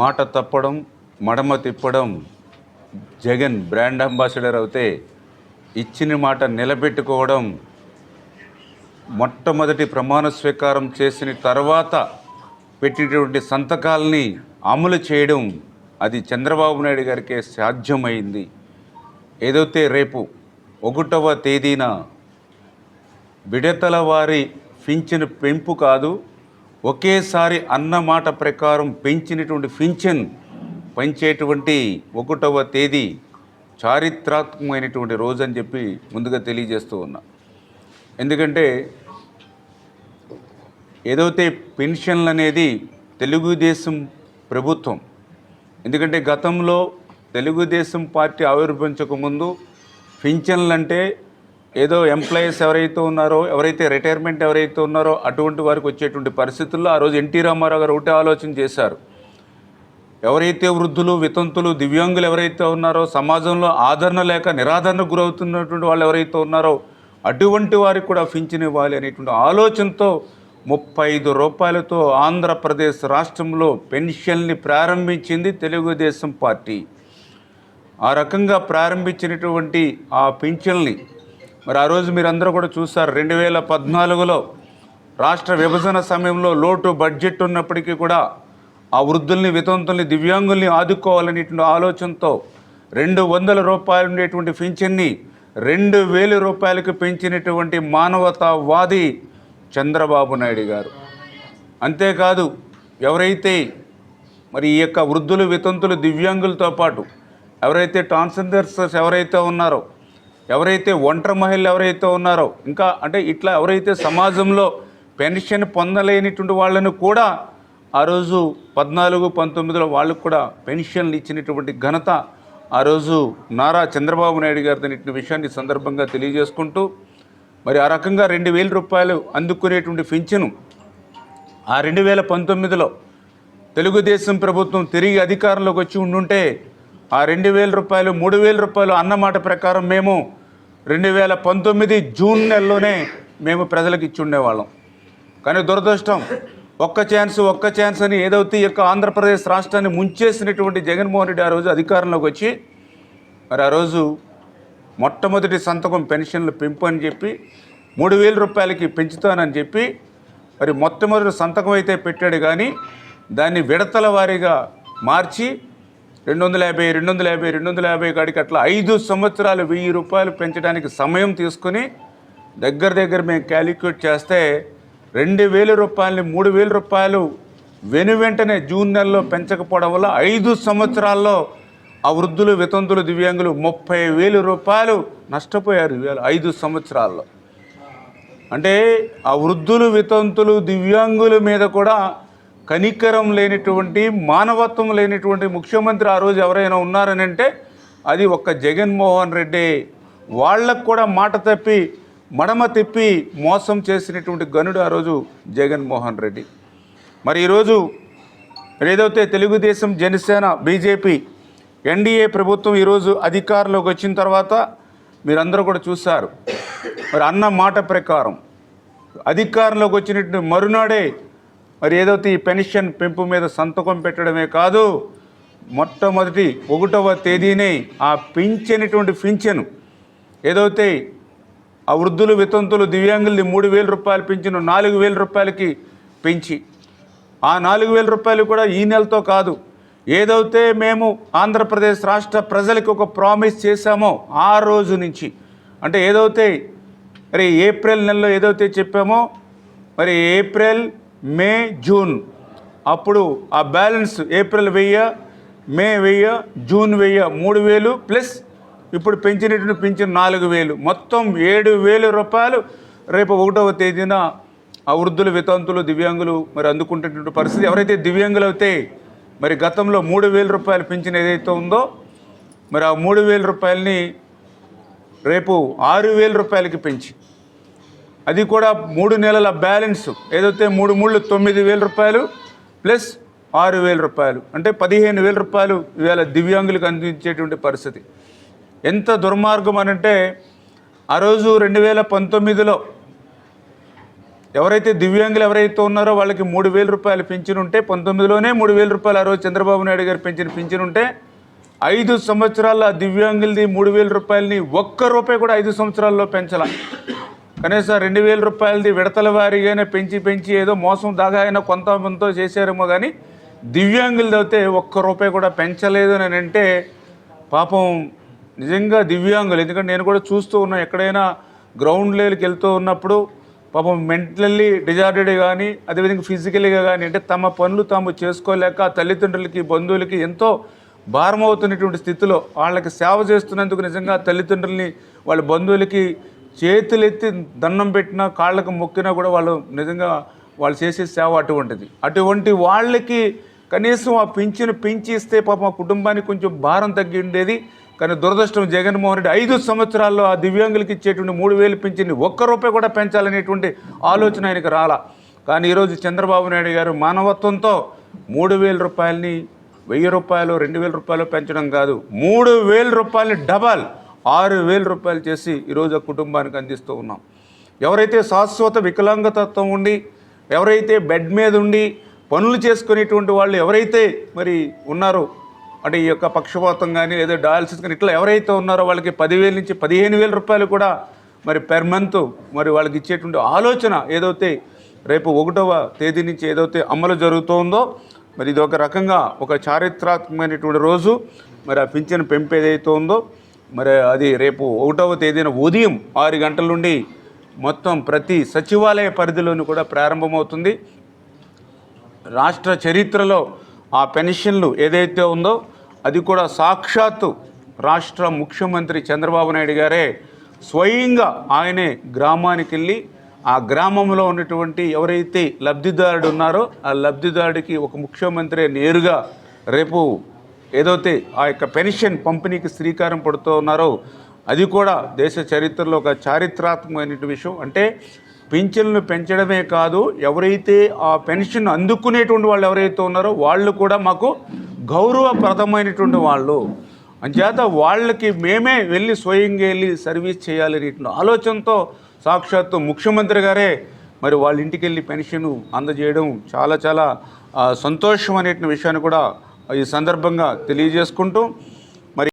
మాట తప్పడం మడమ తిప్పడం జగన్ బ్రాండ్ అంబాసిడర్ అవుతే ఇచ్చిన మాట నిలబెట్టుకోవడం మొట్టమొదటి ప్రమాణ స్వీకారం చేసిన తర్వాత పెట్టినటువంటి సంతకాలని అమలు చేయడం అది చంద్రబాబు నాయుడు గారికే సాధ్యమైంది. ఏదైతే రేపు ఒకటవ తేదీన విడతల వారి పింఛన్ పెంపు కాదు ఒకేసారి అన్న మాట ప్రకారం పెంచినటువంటి పింఛన్ పెంచేటువంటి ఒకటవ తేదీ చారిత్రాత్మకమైనటువంటి రోజు అని చెప్పి ముందుగా తెలియజేస్తూ ఉన్నా. ఎందుకంటే ఏదైతే పెన్షన్లు అనేది తెలుగుదేశం ప్రభుత్వం ఎందుకంటే గతంలో తెలుగుదేశం పార్టీ ఆవిర్భవించక ముందు పింఛన్లు అంటే ఏదో ఎంప్లాయీస్ ఎవరైతే ఉన్నారో ఎవరైతే రిటైర్మెంట్ ఎవరైతే ఉన్నారో అటువంటి వారికి వచ్చేటువంటి పరిస్థితుల్లో ఆ రోజు ఎన్టీ రామారావు గారు ఒకటే ఆలోచన చేశారు. ఎవరైతే వృద్ధులు వితంతులు దివ్యాంగులు ఎవరైతే ఉన్నారో సమాజంలో ఆదరణ లేక నిరాదరణకు గురవుతున్నటువంటి వాళ్ళు ఎవరైతే ఉన్నారో అటువంటి వారికి కూడా పింఛన్ ఇవ్వాలి అనేటువంటి ఆలోచనతో ముప్పై ఐదు రూపాయలతో ఆంధ్రప్రదేశ్ రాష్ట్రంలో పెన్షన్ని ప్రారంభించింది తెలుగుదేశం పార్టీ. ఆ రకంగా ప్రారంభించినటువంటి ఆ పింఛన్ని మరి ఆ రోజు మీరందరూ కూడా చూసారు రెండు వేల పద్నాలుగులో రాష్ట్ర విభజన సమయంలో లోటు బడ్జెట్ ఉన్నప్పటికీ కూడా ఆ వృద్ధుల్ని వితంతుల్ని దివ్యాంగుల్ని ఆదుకోవాలనేటువంటి ఆలోచనతో రెండు వందల రూపాయలు ఉండేటువంటి పింఛన్ని రెండు వేల రూపాయలకు పెంచినటువంటి మానవతావాది చంద్రబాబు నాయుడు గారు. అంతేకాదు ఎవరైతే మరి ఈ యొక్క వృద్ధులు వితంతులు దివ్యాంగులతో పాటు ఎవరైతే ట్రాన్స్జెండర్స్ ఎవరైతే ఉన్నారో ఎవరైతే ఒంటరి మహిళలు ఎవరైతే ఉన్నారో ఇంకా అంటే ఇట్లా ఎవరైతే సమాజంలో పెన్షన్ పొందలేనిటువంటి వాళ్ళను కూడా ఆ రోజు పద్నాలుగు పంతొమ్మిదిలో వాళ్ళకు కూడా పెన్షన్లు ఇచ్చినటువంటి ఘనత ఆ రోజు నారా చంద్రబాబు నాయుడు గారి విషయాన్ని సందర్భంగా తెలియజేసుకుంటూ మరి ఆ రకంగా రెండు వేల రూపాయలు అందుకునేటువంటి పింఛను ఆ రెండు వేల పంతొమ్మిదిలో తెలుగుదేశం ప్రభుత్వం తిరిగి అధికారంలోకి వచ్చి ఉండుంటే ఆ రెండు వేల రూపాయలు మూడు వేల రూపాయలు అన్నమాట ప్రకారం మేము రెండు వేల పంతొమ్మిది జూన్ నెలలోనే మేము ప్రజలకు ఇచ్చి ఉండేవాళ్ళం. కానీ దురదృష్టం ఒక్క ఛాన్స్ ఒక్క ఛాన్స్ అని ఏదైతే ఈ యొక్క ఆంధ్రప్రదేశ్ రాష్ట్రాన్ని ముంచేసినటువంటి జగన్మోహన్ రెడ్డి ఆ రోజు అధికారంలోకి వచ్చి మరి ఆ రోజు మొట్టమొదటి సంతకం పెన్షన్లు పెంపు అని చెప్పి మూడు వేల రూపాయలకి పెంచుతానని చెప్పి మరి మొట్టమొదటి సంతకం అయితే పెట్టాడు కానీ దాన్ని విడతల వారీగా మార్చి రెండు వందల యాభై రెండు వందల యాభై రెండు వందల యాభై కాడికి అట్లా ఐదు సంవత్సరాలు వెయ్యి రూపాయలు పెంచడానికి సమయం తీసుకుని దగ్గర దగ్గర మేము క్యాలిక్యులేట్ చేస్తే రెండు వేల రూపాయలని మూడు వేల రూపాయలు వెను వెంటనే జూన్ నెలలో పెంచకపోవడం వల్ల ఐదు సంవత్సరాల్లో ఆ వృద్ధులు వితంతులు దివ్యాంగులు ముప్పై వేలు రూపాయలు నష్టపోయారు ఐదు సంవత్సరాల్లో. అంటే ఆ వృద్ధులు వితంతులు దివ్యాంగుల మీద కూడా కనికరం లేనటువంటి మానవత్వం లేనటువంటి ముఖ్యమంత్రి ఆ రోజు ఎవరైనా ఉన్నారని అంటే అది ఒక్క జగన్మోహన్ రెడ్డి. వాళ్ళకు కూడా మాట తప్పి మడమ తిప్పి మోసం చేసినటువంటి గనుడు ఆ రోజు జగన్మోహన్ రెడ్డి. మరి ఈరోజు ఏదైతే తెలుగుదేశం జనసేన బీజేపీ ఎన్డీఏ ప్రభుత్వం ఈరోజు అధికారంలోకి వచ్చిన తర్వాత మీరందరూ కూడా చూశారు. మరి అన్న మాట ప్రకారం అధికారంలోకి వచ్చినట్టు మరునాడే మరి ఏదైతే ఈ పెన్షన్ పెంపు మీద సంతకం పెట్టడమే కాదు మొట్టమొదటి ఒకటవ తేదీనే ఆ పింఛనటువంటి పింఛను. ఏదైతే ఆ వృద్ధులు వితంతులు దివ్యాంగుల్ని మూడు వేల రూపాయలు పెంచిన నాలుగు వేల రూపాయలకి పెంచి. ఆ నాలుగు వేల రూపాయలు కూడా ఈ నెలతో కాదు. ఏదైతే మేము ఆంధ్రప్రదేశ్ రాష్ట్ర ప్రజలకు ఒక ప్రామిస్ చేశామో ఆ రోజు నుంచి. అంటే ఏదైతే మరి ఏప్రిల్ నెలలో ఏదైతే చెప్పామో మరి ఏప్రిల్ మే జూన్. అప్పుడు ఆ బ్యాలెన్స్ ఏప్రిల్ వెయ్య మే వెయ్య జూన్ వెయ్య మూడు వేలు ప్లస్ ఇప్పుడు పెంచినటువంటి పెంచిన నాలుగు వేలు. మొత్తం ఏడు వేల రూపాయలు రేపు ఒకటవ తేదీన ఆ వృద్ధులు వితంతులు దివ్యాంగులు మరి అందుకుంటున్నటువంటి పరిస్థితి ఎవరైతే దివ్యాంగులు అయితే మరి గతంలో మూడు వేల రూపాయలు పెంచిన ఏదైతే ఉందో మరి ఆ మూడు వేల రూపాయలని రేపు ఆరు వేల రూపాయలకి పెంచి అది కూడా మూడు నెలల బ్యాలెన్స్. ఏదైతే మూడు మూడు తొమ్మిది వేల రూపాయలు ప్లస్ ఆరు వేల రూపాయలు. అంటే పదిహేను వేల రూపాయలు ఇవాళ దివ్యాంగులకు అందించేటువంటి పరిస్థితి. ఎంత దుర్మార్గం అనంటే ఆ రోజు రెండు వేల పంతొమ్మిదిలో ఎవరైతే దివ్యాంగులు ఎవరైతే ఉన్నారో వాళ్ళకి మూడు వేల రూపాయలు పెంచిన ఉంటే పంతొమ్మిదిలోనే మూడు వేల రూపాయలు ఆ రోజు చంద్రబాబు నాయుడు గారు పెంచిన పెంచిన ఉంటే ఐదు సంవత్సరాల దివ్యాంగులది మూడు వేల రూపాయలని ఒక్క రూపాయి కూడా ఐదు సంవత్సరాల్లో పెంచాల. కనీసం రెండు వేల రూపాయలది విడతల వారీగానే పెంచి పెంచి ఏదో మోసం దాగా అయినా కొంత కొంత చేశారేమో కానీ దివ్యాంగులది అయితే ఒక్క రూపాయి కూడా పెంచలేదు అని అంటే పాపం నిజంగా దివ్యాంగులు. ఎందుకంటే నేను కూడా చూస్తూ ఉన్నా ఎక్కడైనా గ్రౌండ్ లెవెల్కి వెళ్తూ ఉన్నప్పుడు పాపం మెంటల్లీ డిజార్డెడ్ కానీ అదేవిధంగా ఫిజికల్గా కానీ అంటే తమ పనులు తాము చేసుకోలేక తల్లిదండ్రులకి బంధువులకి ఎంతో భారమవుతున్నటువంటి స్థితిలో వాళ్ళకి సేవ చేస్తున్నందుకు నిజంగా తల్లిదండ్రుల్ని వాళ్ళ బంధువులకి చేతులెత్తి దండం పెట్టినా కాళ్ళకు మొక్కినా కూడా వాళ్ళు నిజంగా వాళ్ళు చేసే సేవ అటువంటిది. అటువంటి వాళ్ళకి కనీసం ఆ పింఛను పెంచి ఇస్తే పాపం మా కుటుంబానికి కొంచెం భారం తగ్గి ఉండేది. కానీ దురదృష్టం జగన్మోహన్ రెడ్డి ఐదు సంవత్సరాల్లో ఆ దివ్యాంగులకి ఇచ్చేటువంటి మూడు వేలు పింఛన్ని ఒక్క రూపాయి కూడా పెంచాలనేటువంటి ఆలోచన ఆయనకి రాలా. కానీ ఈరోజు చంద్రబాబు నాయుడు గారు మానవత్వంతో మూడు వేల రూపాయలని వెయ్యి రూపాయలు రెండు వేల రూపాయలు పెంచడం కాదు. మూడు వేల రూపాయలని డబల్ ఆరు వేల రూపాయలు చేసి ఈరోజు ఆ కుటుంబానికి అందిస్తూ ఉన్నాం. ఎవరైతే శాశ్వత వికలాంగతత్వం ఉండి ఎవరైతే బెడ్ మీద ఉండి పనులు చేసుకునేటువంటి వాళ్ళు ఎవరైతే మరి ఉన్నారో అంటే ఈ యొక్క పక్షపాతం కానీ లేదా డయాలసిస్ కానీ ఇట్లా ఎవరైతే ఉన్నారో వాళ్ళకి పదివేల నుంచి పదిహేను వేల రూపాయలు కూడా మరి పెర్ మంత్ మరి వాళ్ళకి ఇచ్చేటువంటి ఆలోచన ఏదైతే రేపు ఒకటవ తేదీ నుంచి ఏదైతే అమలు జరుగుతుందో మరి ఇది ఒక రకంగా ఒక చారిత్రాత్మకమైనటువంటి రోజు. మరి ఆ పింఛను పెంపు ఏదైతే ఉందో మరి అది రేపు ఒకటవ తేదీన ఉదయం ఆరు గంటల నుండి మొత్తం ప్రతి సచివాలయ పరిధిలోనూ కూడా ప్రారంభమవుతుంది. రాష్ట్ర చరిత్రలో ఆ పెన్షన్లు ఏదైతే ఉందో అది కూడా సాక్షాత్తు రాష్ట్ర ముఖ్యమంత్రి చంద్రబాబు నాయుడు గారే స్వయంగా ఆయనే గ్రామానికి వెళ్ళి ఆ గ్రామంలో ఉన్నటువంటి ఎవరైతే లబ్ధిదారుడు ఉన్నారో ఆ లబ్ధిదారుడికి ఒక ముఖ్యమంత్రి నేరుగా రేపు ఏదైతే ఆ యొక్క పెన్షన్ పంపిణీకి శ్రీకారం పడుతూ ఉన్నారో అది కూడా దేశ చరిత్రలో ఒక చారిత్రాత్మకమైన విషయం. అంటే పింఛన్లు పెంచడమే కాదు ఎవరైతే ఆ పెన్షన్ అందుకునేటువంటి వాళ్ళు ఎవరైతే ఉన్నారో వాళ్ళు కూడా మాకు గౌరవప్రదమైనటువంటి వాళ్ళు. అంచేత వాళ్ళకి మేమే వెళ్ళి స్వయంగా వెళ్ళి సర్వీస్ చేయాలనేటువంటి ఆలోచనతో సాక్షాత్తు ముఖ్యమంత్రి గారే మరి వాళ్ళ ఇంటికి వెళ్ళి పెన్షన్ అందజేయడం చాలా చాలా సంతోషం అనేటువంటి విషయాన్ని కూడా ఈ సందర్భంగా తెలియజేసుకుంటూ